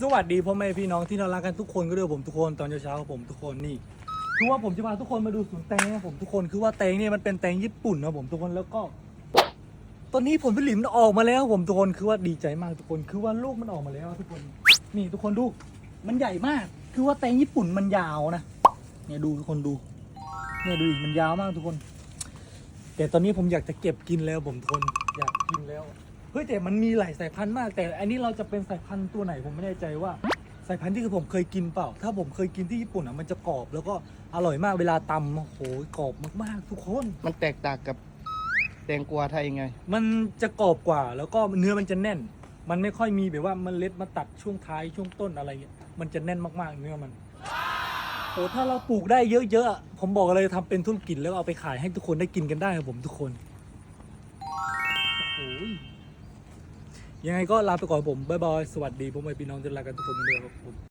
สวัสดีพ่อแม่พี่น้องที่น่ารักกันทุกคนก็ด้วยผมทุกคนตอนเช้าๆครับผมทุกคนนี่คือว่าผมจะพาทุกคนมาดูสวนแตงนะครับผมทุกคนคือว่าแตงเนี่ยมันเป็นแตงญี่ปุ่นนะผมทุกคนแล้วก็ ตอนนี้ผลผลิตมันออกมาแล้วผมทุกคนคือว่าดีใจมากทุกคนคือว่าลูกมันออกมาแล้วทุกคนนี่ทุกคนดูมันใหญ่มาก คือว่าแตงญี่ปุ่นมันยาวนะเนี่ยดูทุกคนดูเนี่ยดูดิมันยาวมากทุกคน แต่ตอนนี้ผมอยากจะเก็บกินแล้วผมทุกคนอยากกินแล้ว ฮ้ยแต่มันมีหลายสายพันธุ์มาก แต่อันนี้เราจะเป็นสายพันธุ์ตัวไหนผมไม่แน่ใจว่าสายพันธุ์ที่ผมเคยกินเปล่า ถ้าผมเคยกินที่ญี่ปุ่นอะมันจะกรอบ แล้วก็อร่อยมากเวลาตำโอ้โหกรอบมากๆ ทุกคน มันแตกต่างกับแตงกวาไทยไง มันจะกรอบกว่า แล้วก็เนื้อมันจะแน่น มันไม่ค่อยมีแบบว่ามันเล็ดมาตัดช่วงท้ายช่วงต้นอะไรเงี้ยมันจะแน่นมากๆ เนื้อมันโอ้ถ้าเราปลูกได้เยอะๆอะผมบอกเลยทำเป็นธุรกิจแล้วเอาไปขายให้ทุกคนได้กินกันได้ครับผมทุกคนโอ้โห ยังไงก็ลาไปก่อนผมบ๊ายบายสวัสดีพ่อแม่พี่น้องที่รักกันทุกคนเหมือนเดิมครับผม